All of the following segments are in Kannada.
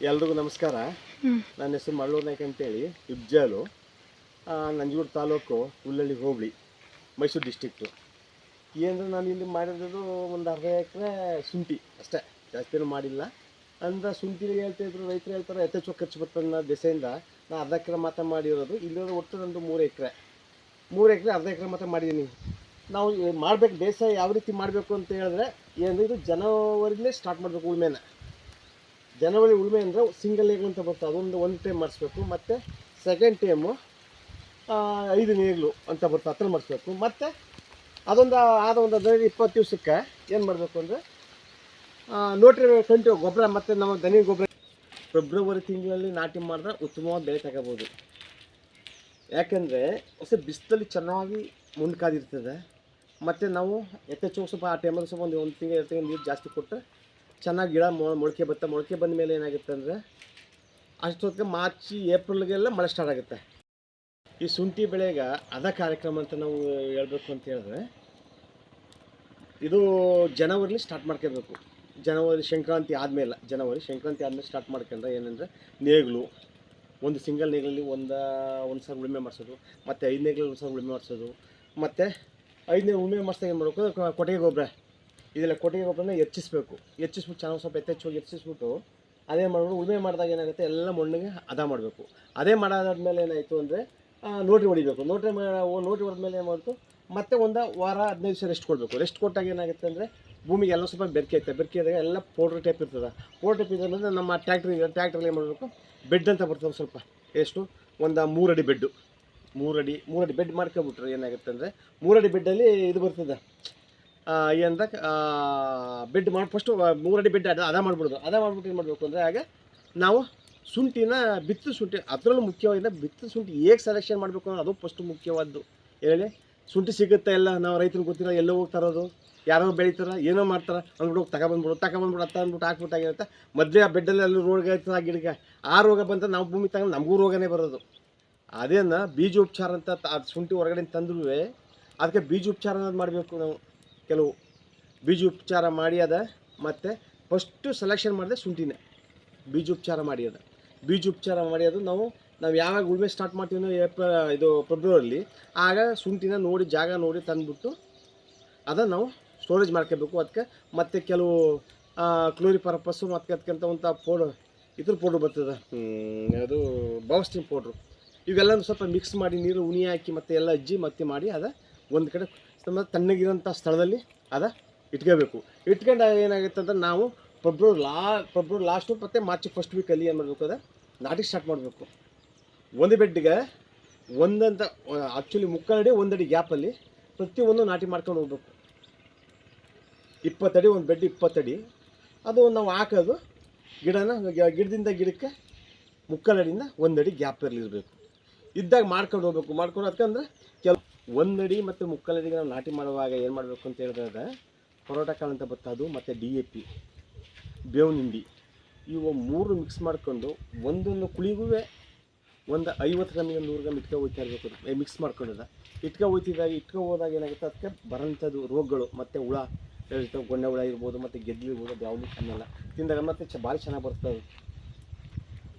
ಎಲ್ರಿಗೂ ನಮಸ್ಕಾರ. ನನ್ನ ಹೆಸರು ಮಳ್ಳೂರ್ ನಾಯ್ಕ ಅಂತೇಳಿ ಇಬ್ಜಾಲು ನಂಜನಗೂಡು ತಾಲೂಕು ಹುಲ್ಲಳ್ಳಿ ಹೋಬಳಿ ಮೈಸೂರು ಡಿಸ್ಟಿಕ್ಟು ಏನಂದ್ರೆ ನಾನು ಇಲ್ಲಿ ಮಾಡಿರೋದು ಒಂದು ಅರ್ಧ ಎಕರೆ ಶುಂಠಿ ಅಷ್ಟೇ ಜಾಸ್ತಿನೂ ಮಾಡಿಲ್ಲ. ಅಂದ್ರೆ ಶುಂಠಿಗೆ ಹೇಳ್ತಾಯಿದ್ರು ರೈತರು ಹೇಳ್ತಾರೆ ಯಥೇಚ್ಛ ಖರ್ಚು ಬರ್ತದೆ ಅನ್ನೋ ದೆಸೆಯಿಂದ ನಾನು ಅರ್ಧ ಎಕರೆ ಮಾತ್ರ ಮಾಡಿರೋದು ಇಲ್ಲಿರೋದು ಒಟ್ಟು ನಂದು ಮೂರು ಎಕರೆ. ಮೂರು ಎಕರೆ ಅರ್ಧ ಎಕರೆ ಮಾತ್ರ ಮಾಡಿದ್ದೀನಿ. ನಾವು ಮಾಡಬೇಕು ಬೇಸಾಯ ಯಾವ ರೀತಿ ಮಾಡಬೇಕು ಅಂತ ಹೇಳಿದ್ರೆ ಏನಂದ್ರೆ ಇದು ಜನವರಿಲೇ ಸ್ಟಾರ್ಟ್ ಮಾಡಬೇಕು ಉಳ್ಮೆನ. ಜನವರಿ ಉಳುಮೆ ಅಂದರೆ ಸಿಂಗಲ್ ನೇಗ್ಲು ಅಂತ ಬರ್ತದೆ. ಅದೊಂದು ಒಂದು ಟೈಮ್ ಮಾಡಿಸ್ಬೇಕು. ಮತ್ತು ಸೆಕೆಂಡ್ ಟೈಮು ಐದು ನೇಗ್ಲು ಅಂತ ಬರ್ತದೆ. ಹತ್ರ ಮಾಡಿಸ್ಬೇಕು. ಮತ್ತು ಅದೊಂದು, ಆದ ಒಂದು ಹದಿನೈದು, ಇಪ್ಪತ್ತು ದಿವಸಕ್ಕೆ ಏನು ಮಾಡಬೇಕು ಅಂದರೆ ನೋಟ್ರಿ ಕಂಟು ಗೊಬ್ಬರ, ಮತ್ತು ನಮ್ಮ ದನಿ ಗೊಬ್ಬರ. ಫೆಬ್ರವರಿ ತಿಂಗಳಲ್ಲಿ ನಾಟಿ ಮಾಡಿದ್ರೆ ಉತ್ತಮವಾದ ಬೆಳೆ ತಗೋಬೋದು. ಯಾಕೆಂದರೆ, ಹೊಸ ಬಿಸಿಲಲ್ಲಿ ಚೆನ್ನಾಗಿ ಮುಂಡ್ಕಾದಿರ್ತದೆ ಮತ್ತು ನಾವು ಯಥೇಚ್ಛ ಸ್ವಲ್ಪ ಆ ಟೈಮಲ್ಲಿ ಸ್ವಲ್ಪ ಒಂದು ಒಂದು ತಿಂಗಳು, ಎರಡು ತಿಂಗಳು ನೀರು ಜಾಸ್ತಿ ಕೊಟ್ಟು ಚೆನ್ನಾಗಿ ಗಿಡ ಮೊಳಕೆ ಬರುತ್ತೆ ಮೊಳಕೆ ಬಂದ ಮೇಲೆ ಏನಾಗುತ್ತೆ ಅಂದರೆ, ಅಷ್ಟೊತ್ತಿಗೆ ಮಾರ್ಚ್, ಏಪ್ರಿಲ್ಗೆಲ್ಲ ಮಳೆ ಸ್ಟಾರ್ಟ್ ಆಗುತ್ತೆ. ಈ ಶುಂಠಿ ಬೆಳೆಗೆ ಅದ ಕಾರ್ಯಕ್ರಮ ಅಂತ ನಾವು ಹೇಳಬೇಕು ಅಂತ ಹೇಳಿದ್ರೆ, ಇದು ಜನವರಿಲಿ ಸ್ಟಾರ್ಟ್ ಮಾಡ್ಕೋಬೇಕು ಜನವರಿ ಸಂಕ್ರಾಂತಿ ಆದಮೇಲೆ, ಜನವರಿ ಸಂಕ್ರಾಂತಿ ಆದಮೇಲೆ ಸ್ಟಾರ್ಟ್ ಮಾಡ್ಕೊಂಡ್ರೆ ಏನಂದರೆ, ನೇಗಿಲು, ಒಂದು ಸಿಂಗಲ್ ನೇಗಿಲಲ್ಲಿ ಒಂದು ಒಂದು ಸಾವಿರ ಉಳುಮೆ ಮಾಡಿಸೋದು, ಮತ್ತು ಐದು ನೇಗಿಲಲ್ಲಿ ಒಂದು ಸಾವಿರ ಉಳುಮೆ ಮಾಡಿಸೋದು, ಮತ್ತು ಐದನೇ ಉಳುಮೆ ಮಾಡಿಸ್ದಾಗ ಏನು ಮಾಡಬೇಕು ಕೊಟ್ಟಿಗೆ ಗೊಬ್ಬರ. ಇದೆಲ್ಲ ಕೊಟ್ಟಿಗೆ ಗೊಬ್ಬರನ ಹೆಚ್ಚಿಸ್ಬೇಕು. ಹೆಚ್ಚಿಸ್ಬಿಟ್ಟು ಚೆನ್ನಾಗಿ ಸ್ವಲ್ಪ ಎತ್ತೆಚ್ಚು ಹೆಚ್ಚಿಸ್ಬಿಟ್ಟು ಅದೇ ಮಾಡ್ಬಿಟ್ಟು ಉಳುಮೆ ಮಾಡಿದಾಗ ಏನಾಗುತ್ತೆ? ಎಲ್ಲ ಮಣ್ಣಿಗೆ ಹದ ಮಾಡಬೇಕು. ಅದೇ ಮಾಡಾದ್ಮೇಲೆ ಏನಾಯಿತು ಅಂದರೆ ನೋಟ್ರಿ ಹೊಡಿಬೇಕು. ನೋಟ್ರಿ ನೋಟ್ರಿ ಹೊಡೆದ್ಮೇಲೆ ಏನು ಮಾಡಬೇಕು? ಮತ್ತೆ ಒಂದು ವಾರ, ಹದಿನೈದು ದಿವಸ ರೆಸ್ಟ್ ಕೊಡಬೇಕು. ರೆಸ್ಟ್ ಕೊಟ್ಟಾಗ ಏನಾಗುತ್ತೆ ಅಂದರೆ, ಭೂಮಿಗೆ ಎಲ್ಲ ಸ್ವಲ್ಪ ಬೆರಕೆ ಆಗ್ತದೆ. ಬೆರಕೆ ಆದಾಗ ಎಲ್ಲ ಪೌಡ್ರ್ ಟೈಪ್ ಇರ್ತದೆ. ಪೌಡ್ರ್ ಟೈಪ್ ಇದೆ ಅಂದರೆ ನಮ್ಮ ಟ್ಯಾಕ್ಟ್ರಿ ಟ್ಯಾಕ್ಟ್ರಲ್ಲಿ ಏನು ಮಾಡಬೇಕು? ಬೆಡ್ ಅಂತ ಬರ್ತದೆ ಸ್ವಲ್ಪ. ಎಷ್ಟು? ಒಂದು ಮೂರಡಿ ಬೆಡ್ಡು. ಮೂರಡಿ ಮೂರಡಿ ಬೆಡ್ ಮಾಡ್ಕೊಬಿಟ್ರೆ ಏನಾಗುತ್ತೆ ಅಂದರೆ ಮೂರಡಿ ಬೆಡ್ಡಲ್ಲಿ ಇದು ಬರ್ತದೆ. ಏನಂದ ಬೆಡ್ ಮಾಡಿ ಫಸ್ಟು ಮೂರಡಿ ಬೆಡ್ ಅದ ಅದ ಮಾಡ್ಬಿಡೋದು. ಅದ ಮಾಡ್ಬಿಟ್ಟು ಏನು ಮಾಡಬೇಕು ಅಂದರೆ, ಆಗ ನಾವು ಶುಂಠಿನ ಬಿತ್ತು ಶುಂಠಿ, ಅದರಲ್ಲೂ ಮುಖ್ಯವಾಗಿದೆ ಬಿತ್ತು ಶುಂಠಿ ಹೇಗೆ ಸೆಲೆಕ್ಷನ್ ಮಾಡಬೇಕು ಅನ್ನೋದು ಅದು ಫಸ್ಟ್ ಮುಖ್ಯವಾದ್ದು. ಹೇಳಿ, ಶುಂಠಿ ಸಿಗುತ್ತೆ ಎಲ್ಲ ನಾವು ರೈತರಿಗೆ ಗೊತ್ತಿಲ್ಲ, ಎಲ್ಲೋ ಹೋಗ್ತಾ ಇರೋದು ಯಾರೋ ಬೆಳೀತಾರ, ಏನೋ ಮಾಡ್ತಾರೆ, ಅಂದ್ಬಿಟ್ಟು ಹೋಗಿ ತಗೊಬಂದ್ಬಿಡು ತಗೊಬಂದ್ಬಿಡು, ಅತ್ತ ಅಂದ್ಬಿಟ್ಟು ಹಾಕ್ಬಿಟ್ಟಾಗಿರುತ್ತೆ ಮೊದಲೇ ಆ ಬೆಡ್ಡಲ್ಲಿ ಅಲ್ಲಿ ರೋಗ ಆ ಗಿಡಕ್ಕೆ, ಆ ರೋಗ ಬಂತ ನಾವು ಭೂಮಿ ತಗೊಂಡು ನಮಗೂ ರೋಗನೇ ಬರೋದು. ಅದೇನ ಬೀಜೋಪಚಾರ ಅಂತ ಅದು ಶುಂಠಿ ಹೊರಗಡೆ ತಂದ್ರೂ ಅದಕ್ಕೆ ಬೀಜೋಪಚಾರ ಅನ್ನೋದು ಮಾಡಬೇಕು ನಾವು. ಕೆಲವು ಬೀಜೋಪಚಾರ ಮಾಡಿ ಅದ, ಮತ್ತು ಫಸ್ಟು ಸೆಲೆಕ್ಷನ್ ಮಾಡಿದೆ ಶುಂಠಿನೇ. ಬೀಜೋಪಚಾರ ಮಾಡಿ ಅದ. ಬೀಜೋಪಚಾರ ಮಾಡಿ ಅದು, ನಾವು ನಾವು ಯಾವಾಗ ಉಳುಮೆ ಸ್ಟಾರ್ಟ್ ಮಾಡ್ತೀವಿ ಏಪ್ರಿಲ್ ಇದು ಫೆಬ್ರವರಿಲಿ ಆಗ ಶುಂಠಿನ ನೋಡಿ, ಜಾಗ ನೋಡಿ ತಂದುಬಿಟ್ಟು ಅದನ್ನು ನಾವು ಸ್ಟೋರೇಜ್ ಮಾಡ್ಕೋಬೇಕು. ಅದಕ್ಕೆ ಮತ್ತು ಕೆಲವು ಕ್ಲೋರಿಪರ್ಪಸ್ಸು ಮತ್ತು ಅದಕ್ಕಂತ ಒಂಥ ಪೌಡ್ರ್ ಇದ್ರ ಪೌಡ್ರ್ ಬರ್ತದೆ. ಅದು ಬೌಸ್ಟಿನ್ ಪೌಡ್ರು ಇವೆಲ್ಲ ಸ್ವಲ್ಪ ಮಿಕ್ಸ್ ಮಾಡಿ ನೀರು, ಉಣಿ ಹಾಕಿ ಮತ್ತೆ ಎಲ್ಲ ಅಜ್ಜಿ ಮತ್ತೆ ಮಾಡಿ ಅದ ಒಂದು ಕಡೆ ನಮ್ಮ ತಣ್ಣಗಿರೋಂಥ ಸ್ಥಳದಲ್ಲಿ ಅದ ಇಟ್ಕೋಬೇಕು. ಇಟ್ಕೊಂಡಾಗ ಏನಾಗುತ್ತೆ ಅಂದ್ರೆ ನಾವು ಫೆಬ್ರವರಿ ಲಾ ಫೆಬ್ರವರಿ ಲಾಸ್ಟು ಮತ್ತು ಮಾರ್ಚ್ ಫಸ್ಟ್ ವೀಕಲ್ಲಿ ಏನು ಮಾಡಬೇಕು ಅದ ನಾಟಿ ಸ್ಟಾರ್ಟ್ ಮಾಡಬೇಕು. ಒಂದು ಬೆಡ್ಗೆ ಒಂದಂತ ಆ್ಯಕ್ಚುಲಿ ಮುಕ್ಕಾಲಡಿ ಒಂದಡಿ ಗ್ಯಾಪಲ್ಲಿ ಪ್ರತಿಯೊಂದು ನಾಟಿ ಮಾಡ್ಕೊಂಡು ಹೋಗ್ಬೇಕು. ಇಪ್ಪತ್ತಡಿ, ಒಂದು ಬೆಡ್ ಇಪ್ಪತ್ತಡಿ. ಅದು ನಾವು ಹಾಕೋದು ಗಿಡನ, ಗಿಡದಿಂದ ಗಿಡಕ್ಕೆ ಮುಕ್ಕಾಲಡಿಯಿಂದ ಒಂದಡಿ ಗ್ಯಾಪ್ ಇರಲಿರಬೇಕು ಇದ್ದಾಗ ಮಾಡ್ಕೊಂಡು ಹೋಗ್ಬೇಕು. ಮಾಡ್ಕೊಂಡು ಅದಕ್ಕಂದ್ರೆ ಕೆಲ ಒಂದಡಿ ಮತ್ತು ಮುಕ್ಕಾಲಡಿಗೆ ನಾವು ನಾಟಿ ಮಾಡುವಾಗ ಏನು ಮಾಡಬೇಕು ಅಂತ ಹೇಳಿದ್ರೆ ಪರೋಟ ಕಾಳು ಅಂತ ಅದು, ಮತ್ತು ಡಿ ಎ ಪಿ ಬೇವಿನ ಹಿಂಡಿ ಇವು ಮೂರು ಮಿಕ್ಸ್ ಮಾಡ್ಕೊಂಡು ಒಂದೊಂದು ಕುಳಿಗೂ ಒಂದು ಐವತ್ತು ಗ್ರಾಮಿಗೆ ನೂರು ಗ್ರಾಮ್ ಇಟ್ಕೊ ಹೋಗ್ತಾ ಇರಬೇಕು ಮಿಕ್ಸ್ ಮಾಡ್ಕೊಂಡಿದ್ದ ಇಟ್ಕೊ ಹೋಗ್ತಿದ್ದಾಗ ಇಟ್ಕೊ ಹೋದಾಗ ಏನಾಗುತ್ತೆ ಅದಕ್ಕೆ ಬರೋಂಥದ್ದು ರೋಗಗಳು, ಮತ್ತು ಹುಳ, ಇರ್ತವೆ ಗೊಂಡೆ ಹುಳ ಇರ್ಬೋದು, ಮತ್ತು ಗೆದ್ದಲಿರ್ಬೋದು ಅದು ಯಾವುದೂ ತಿಂದಾಗ ಮತ್ತೆ ಚ ಭಾರಿ ಚೆನ್ನಾಗಿ ಬರ್ತದೆ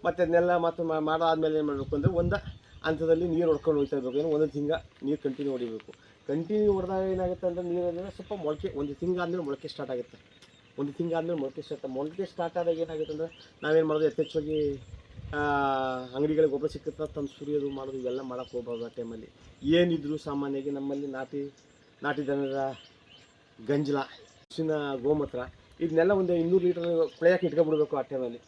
ಮತ್ತು ಅದನ್ನೆಲ್ಲ ಮತ್ತು ಮಾಡಾದ್ಮೇಲೆ ಏನು ಮಾಡಬೇಕು ಅಂದರೆ ಒಂದು ಹಂತದಲ್ಲಿ ನೀರು ಹೊಡ್ಕೊಂಡು ಹೋಗ್ತಾ ಇರಬೇಕು. ಏನು ಒಂದು ತಿಂಗ ನೀರು ಕಂಟಿನ್ಯೂ ಹೊಡಿಬೇಕು. ಕಂಟಿನ್ಯೂ ಹೊಡೆದಾಗ ಏನಾಗುತ್ತೆ ಅಂದರೆ ನೀರು ಅಂದರೆ ಸ್ವಲ್ಪ ಮೊಳಕೆ, ಒಂದು ತಿಂಗಾದ್ಮೇಲೆ ಮೊಳಕೆ ಸ್ಟಾರ್ಟ್ ಆಗುತ್ತೆ. ಒಂದು ತಿಂಗಾದ್ಮೇಲೆ ಮೊಳಕೆ ಸ್ಟಾರ್ಟ್ ಮೊಳಕೆ ಸ್ಟಾರ್ಟ್ ಆದಾಗ ಏನಾಗುತ್ತೆ ಅಂದರೆ ನಾವೇನು ಮಾಡೋದು? ಯಥೇಚ್ಛವಾಗಿ ಅಂಗಡಿಗಳಿಗೆ ಗೊಬ್ಬರ ಸಿಕ್ಕತ್ತ ತಂದು ಸುರಿಯೋದು, ಮಾಡೋದು, ಇವೆಲ್ಲ ಮಾಡೋಕೆ ಹೋಗ್ಬಾರ್ದು ಆ ಟೈಮಲ್ಲಿ ಏನಿದ್ರು ಸಾಮಾನ್ಯವಾಗಿ ನಮ್ಮಲ್ಲಿ ನಾಟಿ ನಾಟಿ ದನದ ಗಂಜಲ ಹಸಿನ ಗೋಮೂತ್ರ, ಇದನ್ನೆಲ್ಲ ಒಂದು ಇನ್ನೂರು ಲೀಟರ್ ಪ್ಲೇಯಕ್ಕೆ ಇಟ್ಕೊಬಿಡ್ಬೇಕು ಆ ಟೈಮಲ್ಲಿ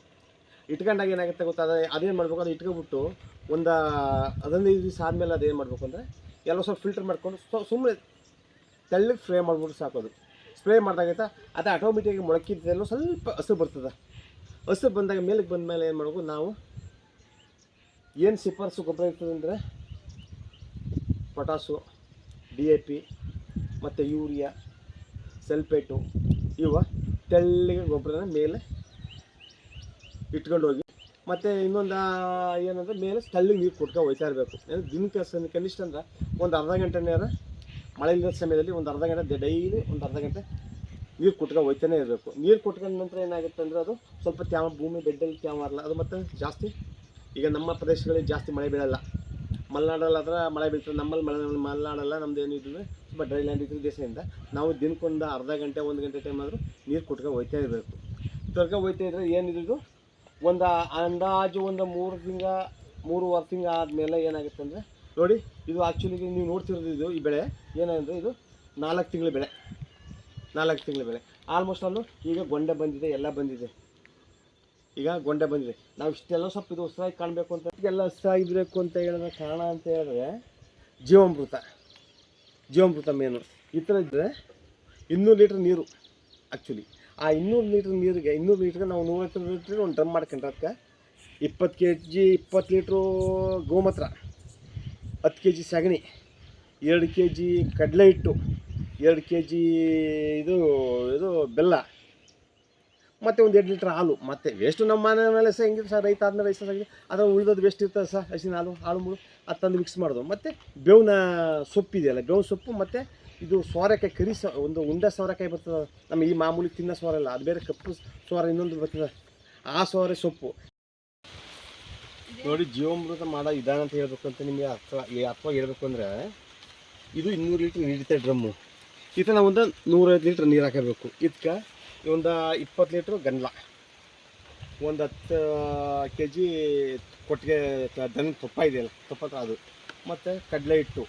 ಇಟ್ಕೊಂಡಾಗ ಏನಾಗುತ್ತೆ ಗೊತ್ತಾ ಅದೇ ಅದೇನು ಮಾಡಬೇಕು? ಅದು ಇಟ್ಕೊಬಿಟ್ಟು ಒಂದು ಹದಿನೈದು ದಿವಸ ಆದಮೇಲೆ ಅದೇನು ಮಾಡಬೇಕು ಅಂದರೆ ಎಲ್ಲ ಸ್ವಲ್ಪ ಫಿಲ್ಟರ್ ಮಾಡ್ಕೊಂಡು ಸುಮ್ಮನೆ ತೆಳ್ಳಗೆ ಸ್ಪ್ರೇ ಮಾಡಿಬಿಟ್ಟು ಸಾಕೋದು ಸ್ಪ್ರೇ ಮಾಡಿದಾಗೈತ ಅದು ಆಟೋಮೆಟಿಕಾಗಿ ಮೊಳಕಿದ್ದೆಲ್ಲ ಸ್ವಲ್ಪ ಹಸು ಬರ್ತದೆ. ಹಸು ಬಂದಾಗ ಮೇಲಕ್ಕೆ ಬಂದ ಮೇಲೆ ಏನು ಮಾಡಬೇಕು ನಾವು? ಏನು ಶಿಫಾರಸು ಗೊಬ್ಬರ ಇರ್ತದೆ ಅಂದರೆ ಪೊಟಾಸು ಡಿ ಎ ಪಿ ಮತ್ತು ಯೂರಿಯಾ, ಸಲ್ಫೇಟು ಇವ ತೆಳ್ಳಗೆ ಗೊಬ್ಬರನ ಮೇಲೆ ಇಟ್ಕೊಂಡು ಹೋಗಿ ಮತ್ತು ಇನ್ನೊಂದು ಏನಂದ್ರೆ ಮೇಲೆ ಸ್ಥಳಿಗೆ ನೀರು ಕೊಟ್ಕೊಂಡು ಹೋಗ್ತಾ ಇರಬೇಕು. ದಿನಕ್ಕೆ ಕನಿಷ್ಠ ಅಂದ್ರೆ ಒಂದು ಅರ್ಧ ಗಂಟೆ ನೇರ ಮಳೆ ಇಲ್ಲದ ಸಮಯದಲ್ಲಿ ಒಂದು ಅರ್ಧ ಗಂಟೆ ಡೈಲಿ ಒಂದು ಅರ್ಧ ಗಂಟೆ ನೀರು ಕುಟ್ಕೊಂಡು ಹೋಯ್ತಾನೆ ಇರಬೇಕು. ನೀರು ಕುಟ್ಕೊಂಡ ನಂತರ ಏನಾಗುತ್ತೆ ಅಂದರೆ ಅದು ಸ್ವಲ್ಪ ತ್ಯಾವ, ಭೂಮಿ ಬೆಡ್ಡಲ್ಲಿ ತ್ಯಾವ ಅಲ್ಲ ಅದು ಮತ್ತೆ ಜಾಸ್ತಿ ಈಗ ನಮ್ಮ ಪ್ರದೇಶಗಳಲ್ಲಿ ಜಾಸ್ತಿ ಮಳೆ ಬೀಳಲ್ಲ. ಮಲೆನಾಡಲ್ಲಾದ್ರೆ ಮಳೆ ಬೀಳ್ತದೆ. ನಮ್ಮಲ್ಲಿ ಮಳೆ, ಮಲೆನಾಡಲ್ಲ ನಮ್ದು ಏನಿದ್ರೆ ತುಂಬ ಡ್ರೈ ಲ್ಯಾಂಡ್ ದೇಶದಿಂದ. ನಾವು ದಿನಕ್ಕೊಂದು ಅರ್ಧ ಗಂಟೆ, ಒಂದು ಗಂಟೆ ಟೈಮ್ ಆದರೂ ನೀರು ಕುಟ್ಕೊಂಡು ಹೋಯ್ತಾ ಇರಬೇಕು. ಕುಟ್ಕೊಂಡು ಹೋಯ್ತಾ ಇದ್ರೆ ಏನಿದ್ರು ಒಂದು ಅಂದಾಜು ಒಂದು ಮೂರು ತಿಂಗ ಮೂರುವರೆ ತಿಂಗ ಆದಮೇಲೆ ಏನಾಗುತ್ತೆ ಅಂದರೆ, ನೋಡಿ, ಇದು ಆ್ಯಕ್ಚುಲಿ ನೀವು ನೋಡ್ತಿರೋದು ಇದು ಈ ಬೆಳೆ. ಏನಂದರೆ ಇದು ನಾಲ್ಕು ತಿಂಗಳ ಬೆಳೆ. ನಾಲ್ಕು ತಿಂಗಳ ಬೆಳೆ. ಆಲ್ಮೋಸ್ಟ್ ಅಲ್ಲೂ ಈಗ ಗೊಂಡೆ ಬಂದಿದೆ, ಎಲ್ಲ ಬಂದಿದೆ. ಈಗ ಗೊಂಡೆ ಬಂದಿದೆ. ನಾವು ಇಷ್ಟೆಲ್ಲ ಸ್ವಲ್ಪ ಇದು ಹೊಸದಾಗಿ ಕಾಣಬೇಕು ಅಂತ ಎಲ್ಲ ಹೊಸದಾಗಿರ್ಬೇಕು ಅಂತ ಹೇಳಿದ ಕಾರಣ ಅಂತ ಹೇಳಿದ್ರೆ, ಜೀವಾಮೃತ. ಜೀವಾಮೃತ ಮೇನು ಈ ಥರ ಇದ್ದರೆ ಇನ್ನೂರು ಲೀಟ್ರ್ ನೀರು ಆ್ಯಕ್ಚುಲಿ ಆ ಇನ್ನೂರು ಲೀಟ್ರ್ ನೀರಿಗೆ, ಇನ್ನೂರು ಲೀಟ್ರ್ಗೆ ನಾವು ನೂರೈವತ್ತು ಲೀಟ್ರ್ ಒಂದು ಡ್ರಮ್ ಮಾಡ್ಕೊಂಡ್ರೆ ಅದಕ್ಕೆ ಇಪ್ಪತ್ತು ಕೆ ಜಿ ಇಪ್ಪತ್ತು ಲೀಟ್ರು ಗೋಮೂತ್ರ, ಹತ್ತು ಕೆ ಜಿ ಸಗಣಿ, ಎರಡು ಕೆ ಜಿ ಕಡಲೆ ಹಿಟ್ಟು, ಎರಡು ಕೆ ಜಿ ಇದು ಇದು ಬೆಲ್ಲ, ಮತ್ತು ಒಂದು ಎರಡು ಲೀಟ್ರ್ ಹಾಲು, ಮತ್ತು ವೇಸ್ಟು ನಮ್ಮ ಮನೆ ಮೇಲೆ ಸಹ ಹೆಂಗಿದ್ರೆ ಸರ್, ರೈತ ಆದಮೇಲೆ ರೈತ ಸಗಣಿ ಅದರ ಉಳಿದದ್ದು ವೇಸ್ಟ್ ಇರ್ತದೆ ಸರ್ ಹಸಿನ ಹಾಲು ಹಾಳು ಮುಳು ಅದು ತಂದು ಮಿಕ್ಸ್ ಮಾಡೋದು. ಮತ್ತು ಬೇವಿನ ಸೊಪ್ಪಿದೆಯಲ್ಲ, ಬೇವಿನ ಸೊಪ್ಪು ಮತ್ತು ಇದು ಸೋರೆಕಾಯಿ ಕರಿ ಸ, ಒಂದು ಉಂಡೆ ಸೋರೆಕಾಯಿ ಬರ್ತದೆ. ನಮ್ಮ ಈ ಮಾಮೂಲಿ ತಿನ್ನೋ ಸೋರೆ ಅಲ್ಲ ಅದು ಬೇರೆ ಕಪ್ಪು ಸೋರ ಇನ್ನೊಂದು ಬರ್ತದೆ. ಆ ಸೋರೆ ಸೊಪ್ಪು. ನೋಡಿ, ಜೀವಾಮೃತ ಮಾಡೋ ವಿಧಾನ ಅಂತ ಹೇಳ್ಬೇಕು ಅಂತ ನಿಮಗೆ ಅರ್ಥ ಅಥವಾ ಹೇಳ್ಬೇಕು ಅಂದರೆ, ಇದು ಇನ್ನೂರು ಲೀಟ್ರ್ ನೀಡುತ್ತೆ ಡ್ರಮ್ಮು ಇದು ನಾವು ಒಂದು ನೂರೈದು ಲೀಟ್ರ್ ನೀರು ಹಾಕಬೇಕು. ಇದಕ್ಕೆ ಒಂದು ಇಪ್ಪತ್ತು ಲೀಟ್ರ್ ಗನ್ಲ ಒಂದು ಹತ್ತು ಕೆ ಜಿ ಕೊಟ್ಟಿಗೆ ದನ ತುಪ್ಪ ಇದೆಯಲ್ಲ, ತುಪ್ಪ ಅದು. ಮತ್ತು ಕಡಲೆ ಹಿಟ್ಟು.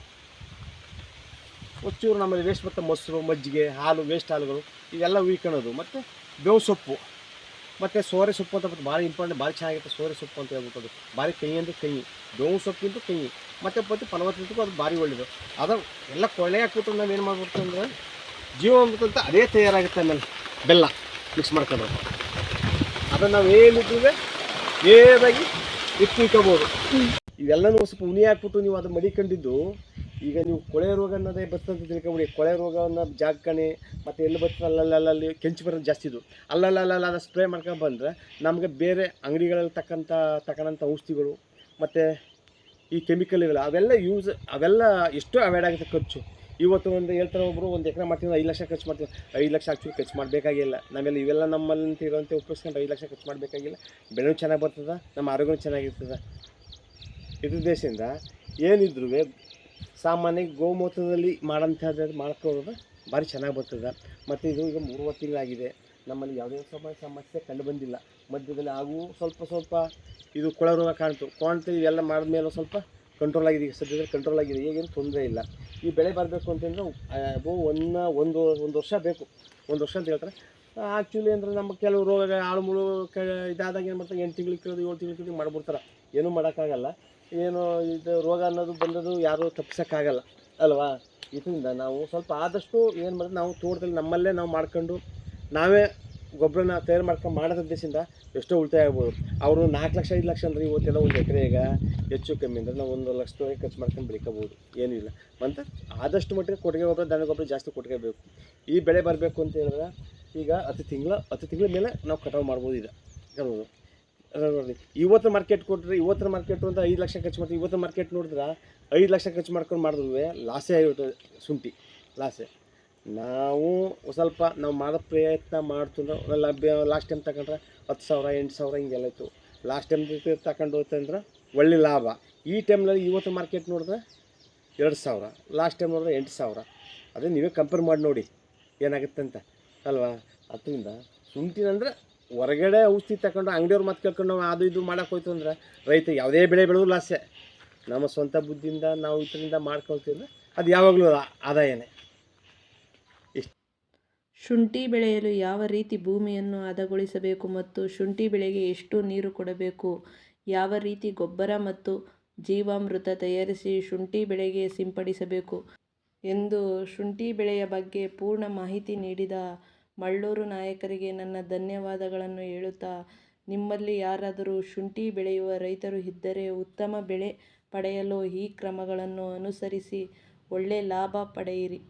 ಒಂಚೂರು ನಮ್ಮಲ್ಲಿ ವೇಸ್ಟ್ ಮತ್ತು ಮೊಸರು ಮಜ್ಜಿಗೆ ಹಾಲು ವೇಸ್ಟ್ ಹಾಲುಗಳು ಇವೆಲ್ಲ ಉಯ್ಕೊಳ್ಳೋದು. ಮತ್ತು ಬೇವು ಸೊಪ್ಪು. ಮತ್ತು ಸೋರೆ ಸೊಪ್ಪು ಅಂತ ಮತ್ತು ಭಾರಿ ಇಂಪಾರ್ಟೆಂಟ್ ಭಾರಿ ಚೆನ್ನಾಗಿರುತ್ತೆ ಸೋರೆ ಸೊಪ್ಪು ಅಂತ ಹೇಳ್ಬಿಟ್ಟು ಅದು. ಭಾರಿ ಕೈ ಅಂದರೆ ಕೈ ಬೇವು ಸೊಪ್ಪಿಂದು ಕೈ ಮತ್ತು ಪ್ರತಿ ಫಲವತ್ತತೆಗೂ ಅದು ಭಾರಿ ಒಳ್ಳೆಯದು ಅದು ಎಲ್ಲ ಕೊಳೆ ಹಾಕ್ಬಿಟ್ಟು ನಾವು ಏನು ಮಾಡ್ಬಿಡ್ತೀವಿ ಅಂದರೆ ಜೀವಾಮೃತ ಅಂತ ಅದೇ ತಯಾರಾಗುತ್ತೆ ಆಮೇಲೆ ಬೆಲ್ಲ ಮಿಕ್ಸ್ ಮಾಡ್ಕೊಂಡು ಅದನ್ನು ನಾವು ಏನಿದ್ದೀವಿ ನೇರಾಗಿ ಇಟ್ಟು ಇಟ್ಕೋಬೋದು ಇವೆಲ್ಲನೂ ಸ್ವಲ್ಪ ಉನಿ ಹಾಕ್ಬಿಟ್ಟು ನೀವು ಅದು ಮಡಿಕೊಂಡಿದ್ದು ಈಗ ನೀವು ಕೊಳೆ ರೋಗ ಅನ್ನೋದೇ ಬರ್ತಂತ ತಿಳ್ಕೊಂಡ್ಬಿಡಿ ಕೊಳೆ ರೋಗವನ್ನು ಜಾಗಣೆ ಮತ್ತು ಎಲ್ಲಿ ಬರ್ತದೆ ಅಲ್ಲಲ್ಲಲ್ಲಿ ಕೆಂಚು ಬರೋದು ಜಾಸ್ತಿ ಇದು. ಅಲ್ಲಲ್ಲಲ್ಲ ಅದು ಸ್ಪ್ರೇ ಮಾಡ್ಕೊಂಡು ಬಂದರೆ ನಮಗೆ ಬೇರೆ ಅಂಗಡಿಗಳಲ್ಲಿ ತಕ್ಕಂಥ ತಕ್ಕಂಥ ಔಷಧಿಗಳು, ಮತ್ತು ಈ ಕೆಮಿಕಲ್ ಇವೆಲ್ಲ, ಅವೆಲ್ಲ ಯೂಸ್ ಅವೆಲ್ಲ ಎಷ್ಟು ಅವಾಯ್ಡ್ ಆಗುತ್ತೆ ಖರ್ಚು. ಇವತ್ತು ಒಂದು ಹೇಳ್ತಾರೆ ಒಬ್ಬರು ಒಂದು ಎಕರೆ ಮಾಡ್ತೀವಿ ಐದು ಲಕ್ಷ ಖರ್ಚು ಮಾಡ್ತೀವಿ ಐದು ಲಕ್ಷ ಆ್ಯಕ್ಚುಲಿ ಖರ್ಚು ಮಾಡಬೇಕಾಗಿಲ್ಲ. ನಾವೆಲ್ಲ ಇವೆಲ್ಲ ನಮ್ಮಲ್ಲಿ ಇರೋಂಥ ಉಪಯೋಗಿಸ್ಕೊಂಡು ಐದು ಲಕ್ಷ ಖರ್ಚು ಮಾಡಬೇಕಾಗಿಲ್ಲ. ಬೆಳೆ ಚೆನ್ನಾಗಿ ಬರ್ತದೆ, ನಮ್ಮ ಆರೋಗ್ಯನೂ ಚೆನ್ನಾಗಿರ್ತದೆ. ಇದ್ರ ದೇಶದಿಂದ ಏನಿದ್ರು ಸಾಮಾನ್ಯವಾಗಿ ಗೋಮೂತ್ರದಲ್ಲಿ ಮಾಡೋಂಥದ್ದು ಮಾಡ್ಕೊಳ್ಳೋದು ಭಾರಿ ಚೆನ್ನಾಗಿ ಬರ್ತದೆ. ಮತ್ತು ಇದು ಈಗ ಮೂರುವತ್ತು ತಿಂಗಳಾಗಿದೆ. ನಮ್ಮಲ್ಲಿ ಯಾವುದೇ ಸಮಯ ಸಮಸ್ಯೆ ಕಂಡು ಬಂದಿಲ್ಲ. ಮಧ್ಯದಲ್ಲಿ ಹಾಗೂ ಸ್ವಲ್ಪ ಸ್ವಲ್ಪ ಇದು ಕೊಳ ರೋಗ ಕಾಣ್ತು. ಕಾಣ್ತು ಇವೆಲ್ಲ ಮಾಡಿದ್ಮೇಲೆ ಸ್ವಲ್ಪ ಕಂಟ್ರೋಲ್ ಆಗಿದೆ. ಈಗ ಸದ್ಯದಲ್ಲಿ ಕಂಟ್ರೋಲ್ ಆಗಿದೆ. ಈಗೇನು ತೊಂದರೆ ಇಲ್ಲ. ಈ ಬೆಳೆ ಬರಬೇಕು ಅಂತಂದ್ರೆ ಅಬೋ ಒಂದು ಒಂದು ಒಂದು ವರ್ಷ ಬೇಕು. ಒಂದು ವರ್ಷ ಅಂತ ಹೇಳ್ತಾರೆ. ಆ್ಯಕ್ಚುಲಿ ಅಂದರೆ ನಮ್ಮ ಕೆಲವು ರೋಗ ಆಳುಮುಳು ಕ, ಇದಾದಾಗ ಏನು ಮಾಡ್ತಾರೆ? ಎಂಟು ತಿಂಗಳು ಕೇಳೋದು ಏಳು ತಿಂಗಳು ಕೇಳೋದು ಮಾಡಿಬಿಡ್ತಾರೆ. ಏನೂ ಮಾಡೋಕ್ಕಾಗಲ್ಲ. ಏನು ಇದು ರೋಗ ಅನ್ನೋದು ಬಂದದ್ದು ಯಾರೂ ತಪ್ಪಿಸೋಕ್ಕಾಗಲ್ಲ, ಅಲ್ವಾ? ಇದರಿಂದ ನಾವು ಸ್ವಲ್ಪ ಆದಷ್ಟು ಏನು ಮಾಡಿದ್ರೆ ನಾವು ತೋಟದಲ್ಲಿ ನಮ್ಮಲ್ಲೇ ನಾವು ಮಾಡ್ಕೊಂಡು ನಾವೇ ಗೊಬ್ಬರನ ತಯಾರು ಮಾಡ್ಕೊಂಡು ಮಾಡೋದ್ರ ದೇಶದಿಂದ ಎಷ್ಟೋ ಉಳಿತಾಯ ಆಗ್ಬೋದು. ಅವರು ನಾಲ್ಕು ಲಕ್ಷ, ಐದು ಲಕ್ಷ ಅಂದರೆ ಇವತ್ತೆಲ್ಲ ಒಂದು ಎಕರೆಗೆ ಹೆಚ್ಚು ಕಮ್ಮಿ ಅಂದರೆ ನಾವು ಒಂದು ಲಕ್ಷ ರೂಪಾಯಿ ಖರ್ಚು ಮಾಡ್ಕೊಂಡು ಬೆಳಿಕೋಬೋದು. ಏನೂ ಇಲ್ಲ. ಮತ್ತು ಆದಷ್ಟು ಮಟ್ಟಿಗೆ ಕೊಟ್ಟಿಗೆ ಗೊಬ್ಬರ, ದನ ಗೊಬ್ಬರ ಜಾಸ್ತಿ ಕೊಟ್ಟಿಗೆ ಬೇಕು. ಈ ಬೆಳೆ ಬರಬೇಕು ಅಂತ ಹೇಳಿದ್ರೆ ಈಗ ಹತ್ತು ತಿಂಗಳ ಹತ್ತು ತಿಂಗಳ ಮೇಲೆ ನಾವು ಕಟಾವು ಮಾಡ್ಬೋದು ಇದು ನೋಡಿ. ಇವತ್ತು ಮಾರ್ಕೆಟ್ ಕೊಟ್ಟರೆ ಇವತ್ತಿನ ಮಾರ್ಕೆಟು ಅಂತ ಐದು ಲಕ್ಷ ಖರ್ಚು ಮಾಡ್ತೀವಿ. ಇವತ್ತು ಮಾರ್ಕೆಟ್ ನೋಡಿದ್ರೆ ಐದು ಲಕ್ಷ ಖರ್ಚು ಮಾಡ್ಕೊಂಡು ಮಾಡಿದ್ವಿ ಲಾಸೇ ಆಗಿರ್ತದೆ ಶುಂಠಿ ಲಾಸೆ ನಾವು ಸ್ವಲ್ಪ ನಾವು ಮಾಡೋ ಪ್ರಯತ್ನ ಮಾಡ್ತಂದ್ರೆ ಲಾಸ್ಟ್ ಟೈಮ್ ತಗೊಂಡ್ರೆ ಹತ್ತು ಸಾವಿರ, ಎಂಟು ಸಾವಿರ ಹಿಂಗೆಲ್ಲ ಇತ್ತು. ಲಾಸ್ಟ್ ಟೈಮ್ ತಗೊಂಡು ಹೋಯ್ತಂದ್ರೆ ಒಳ್ಳೆ ಲಾಭ. ಈ ಟೈಮ್ನಲ್ಲಿ ಇವತ್ತು ಮಾರ್ಕೆಟ್ ನೋಡಿದ್ರೆ ಎರಡು ಸಾವಿರ ಲಾಸ್ಟ್ ಟೈಮ್ ನೋಡಿದ್ರೆ ಎಂಟು ಸಾವಿರ. ಅದೇ ನೀವೇ ಕಂಪೇರ್ ಮಾಡಿ ನೋಡಿ ಏನಾಗುತ್ತೆ ಅಂತ ಅಲ್ವಾ? ಅದರಿಂದ ಶುಂಠಿನಂದ್ರೆ ಹೊರಗಡೆ ಔಷಧಿ ತಗೊಂಡು ಅಂಗಡಿಯವ್ರ ಮಾತು ಕೇಳ್ಕೊಂಡು ನಾವು ಅದು ಇದು ಮಾಡೋಕೆ ಹೋಯ್ತು ಅಂದ್ರೆ ರೈತ ಯಾವುದೇ ಬೆಳೆ ಬೆಳೆದ್ರು ಲಾಸೆ ನಮ್ಮ ಸ್ವಂತ ಬುದ್ಧಿಯಿಂದ ನಾವು ಇದರಿಂದ ಮಾಡ್ಕೊಳ್ತೀವಿ ಅದು ಯಾವಾಗಲೂ ಆದಾಯನೇ. ಶುಂಠಿ ಬೆಳೆಯಲು ಯಾವ ರೀತಿ ಭೂಮಿಯನ್ನು ಹದಗೊಳಿಸಬೇಕು ಮತ್ತು ಶುಂಠಿ ಬೆಳೆಗೆ ಎಷ್ಟು ನೀರು ಕೊಡಬೇಕು? ಯಾವ ರೀತಿ ಗೊಬ್ಬರ ಮತ್ತು ಜೀವಾಮೃತ ತಯಾರಿಸಿ ಶುಂಠಿ ಬೆಳೆಗೆ ಸಿಂಪಡಿಸಬೇಕು? ಎಂದು ಶುಂಠಿ ಬೆಳೆಯ ಬಗ್ಗೆ ಪೂರ್ಣ ಮಾಹಿತಿ ನೀಡಿದ ಮಳ್ಳೂರು ನಾಯಕರಿಗೆ ನನ್ನ ಧನ್ಯವಾದಗಳನ್ನು ಹೇಳುತ್ತಾ, ನಿಮ್ಮಲ್ಲಿ ಯಾರಾದರೂ ಶುಂಠಿ ಬೆಳೆಯುವ ರೈತರು ಇದ್ದರೆ ಉತ್ತಮ ಬೆಳೆ ಪಡೆಯಲು ಈ ಕ್ರಮಗಳನ್ನು ಅನುಸರಿಸಿ ಒಳ್ಳೆ ಲಾಭ ಪಡೆಯಿರಿ.